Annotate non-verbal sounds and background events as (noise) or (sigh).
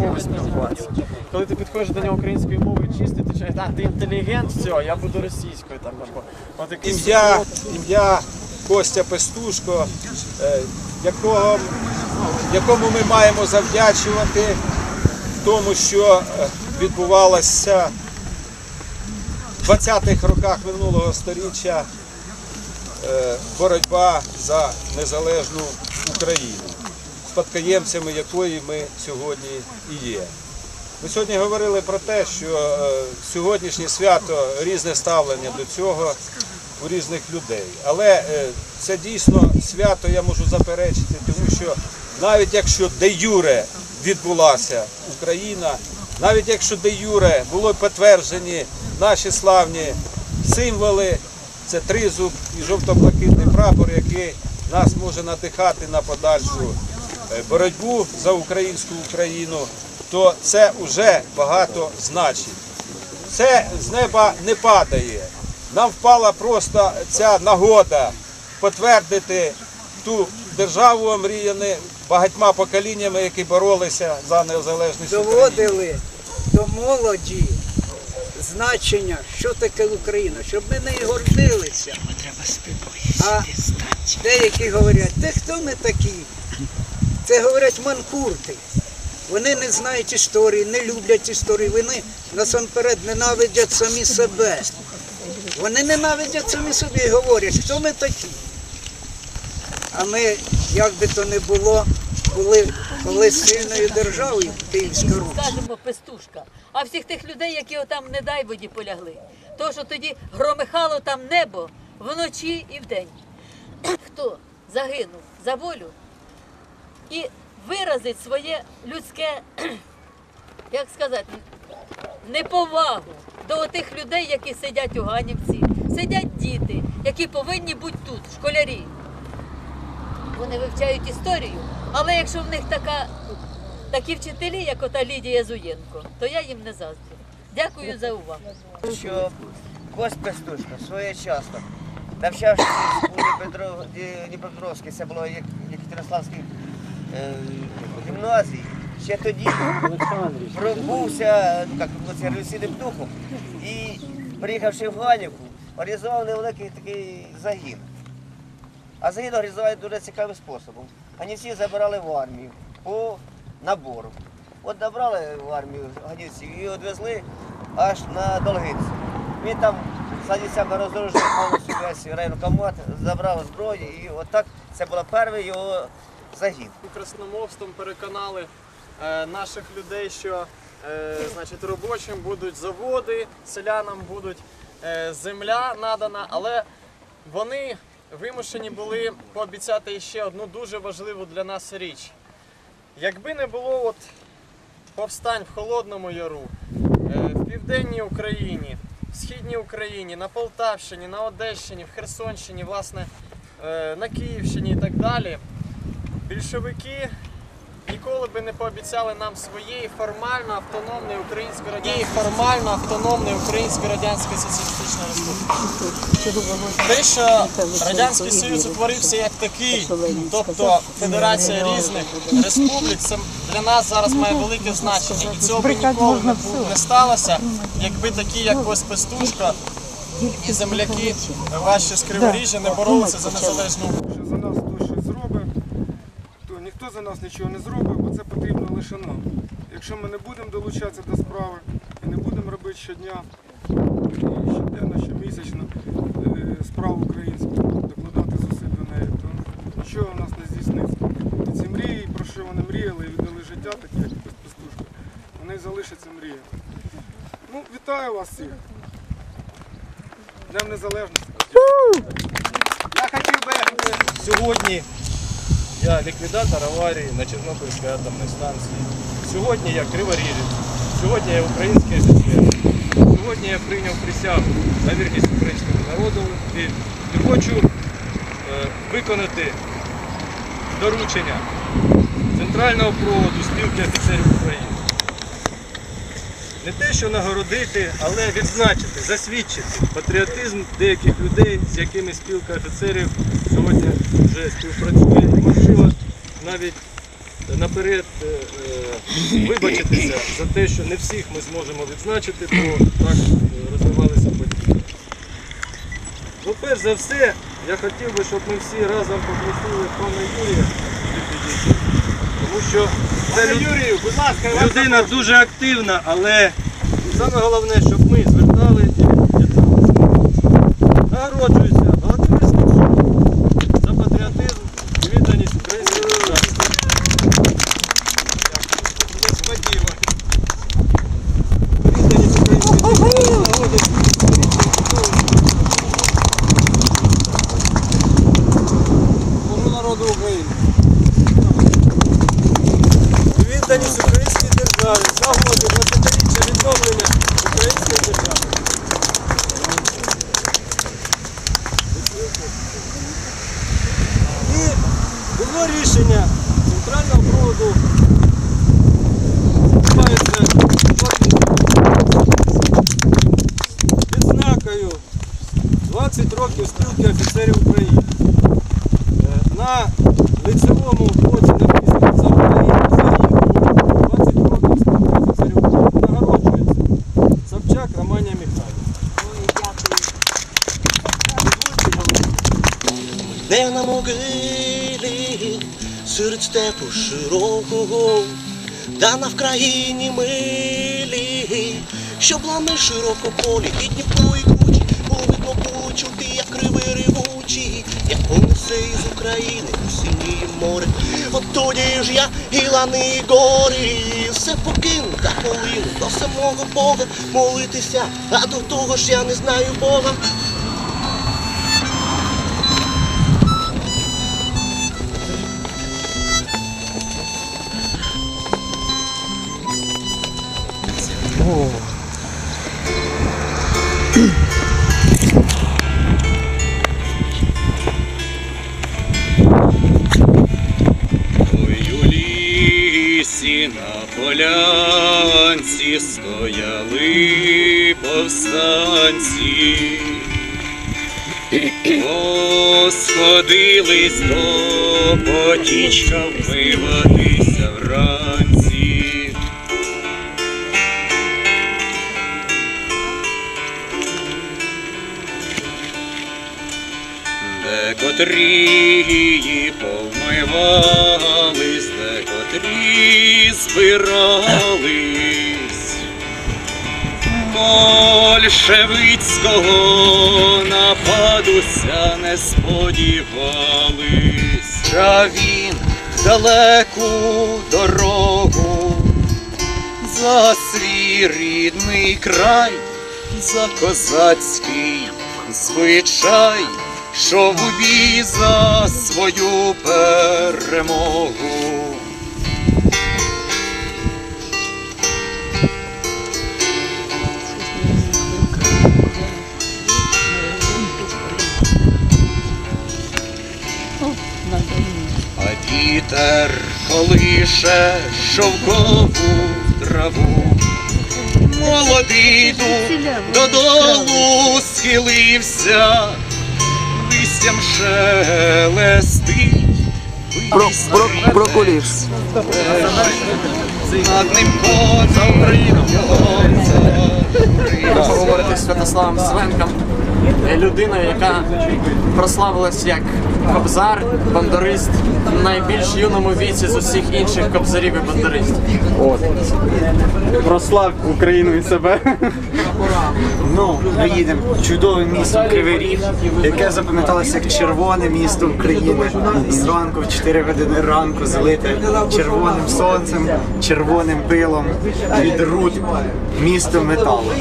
мовою спілкуватися. Коли ти підходиш до нього українською мовою чисто, ти чуєш, а ти інтелігент, все, я буду російською там або от Ім'я, ім'я Костя Пестушко, е, якого, якому ми маємо завдячувати тому, що е, відбувалося в 20-х роках минулого століття е, боротьба за незалежну Україну, спадкоємцями якої ми сьогодні і є. Ми сьогодні говорили про те, що е, сьогоднішнє свято різне ставлення до цього у різних людей. Але е, це дійсно свято я можу заперечити, тому що навіть якщо де юре відбулася Україна, навіть якщо де юре були підтверджені наші славні символи, це тризуб і жовто-блакитний прапор, який нас може надихати на подальшу боротьбу за українську Україну, то це вже багато значить. Це з неба не падає. Нам впала просто ця нагода підтвердити ту державу омріяну багатьма поколіннями, які боролися за незалежність України. доводили до молоді значення, що таке Україна, щоб ми нею гордилися. А деякі говорять, де хто ми такі? Це говорять манкурти. Вони не знають історії, не люблять історії. Вони насамперед ненавидять самі себе. Вони ненавидять самі собі і говорять, хто ми такі. А ми, як би то не було, були колись сильною державою Київська Русь. скажемо пестушка, а всіх тих людей, які отам, не дай воді полягли. То, що тоді громихало там небо вночі і вдень. Хто загинув за волю і виразить своє людське, (clears throat) як сказати, неповагу до тих людей, які сидять у Ганівці, сидять діти, які повинні бути тут, школярі. Вони вивчають історію, але якщо в них така, такі вчителі, як ота Лідія Зуєнко, то я їм не заздрю. Дякую за увагу. що Кость Пестушко своєчасно, навчавшись у Дніпро- Дніпропетровській, це було як Єкатеринославській е, гімназії, ще тоді пробувся ну, як, революційним духом і, приїхавши в Ганівку, організував невеликий такий загін. А загін організували дуже цікавим способом. Ганівці забирали в армію по набору. От набрали в армію ганівців і відвезли аж на Долгинцю. Він там садівцями розоружив повністю весь районкомат, забрав зброю і отак це був перший його загін. красномовством переконали е, наших людей, що е, значить, робочим будуть заводи, селянам будуть е, земля надана, але вони вимушені були пообіцяти ще одну дуже важливу для нас річ. Якби не було от повстань в Холодному Яру, е, в південній Україні, в східній Україні, на Полтавщині, на Одещині, в Херсонщині, власне, е, на Київщині і так далі, більшовики ніколи би не пообіцяли нам своєї формально автономної української радянської формально автономної української радянської соціалістичної республіки. Те, що радянський союз утворився як такий, тобто федерація різних республік, це для нас зараз має велике значення. І цього б ніколи не, сталося, якби такі, як ось Пестушка і земляки ваші з Криворіжжя не боролися за незалежну Україну. що за нас хтось щось зробить, то ніхто за нас нічого не зробить, бо це потрібно лише нам. Якщо ми не будемо долучатися до справи і не будемо робити щодня, щоденно, щомісячно е, справу українську, докладати зусиль до неї, то нічого у нас не здійсниться. І ці мрії, про що вони мріяли і віддали життя, такі як Пестушка, вони залишаться мріями. Ну, вітаю вас всіх. Днем Незалежності. Я хотів би Сьогодні я ліквідатор аварії на Чорнобильській атомній станції. Сьогодні я криворіжець. Сьогодні я український офіцер. Сьогодні я прийняв присягу на вірність українському народу і, і хочу е, виконати доручення центрального проводу спілки офіцерів України. Не те, що нагородити, але відзначити, засвідчити патріотизм деяких людей, з якими спілка офіцерів сьогодні вже співпрацює. Можливо, навіть наперед е, е, вибачитися за те, що не всіх ми зможемо відзначити, бо так е, розвивалися події. Ну, перш за все, я хотів би, щоб ми всі разом попросили пана Юрія. Тому що це Юрію, будь ласка, людина дуже активна, але саме головне, щоб ми звертали і нагороджуюся державі, загоди, 20-річчя відновлення української держави. І було рішення центрального проводу відзнакою 20 років спілки офіцерів України. Е, На лицевому боці написано за Україну, за Європу, 20 років спілки офіцерів України. Нагороджується Собчак Романія Михайлівна. Не на могилі серед степу широкого, да на вкраїні милі, що блами широко полі, і Дніпро і кручі, було як криви ревучі, як понесе із України у синє море. От тоді ж я і лани і гори, все покину та полину до самого Бога молитися, а до того ж я не знаю Бога. Полянці стояли повстанці. Посходились до потічка вмиватися вранці. Де котрі повмивались, де котрі збирались. Большевицького нападуся не сподівались. А він в далеку дорогу за свій рідний край, за козацький звичай, що в бій за свою перемогу. Вітер колише шовкову траву. Молодий дух додолу схилився, листям шелестить. Прокулівс. Над ним поговорити з Святославом Свенком, е, людиною, яка прославилась як кобзар, бандурист в найбільш юному віці з усіх інших кобзарів і бандуристів. Прослав Україну і себе. Ну, ми їдемо чудовим містом Кривий Ріг, яке запам'яталося як червоне місто України. Зранку в 4 години ранку залите червоним сонцем, червоним пилом від руд, місто металу.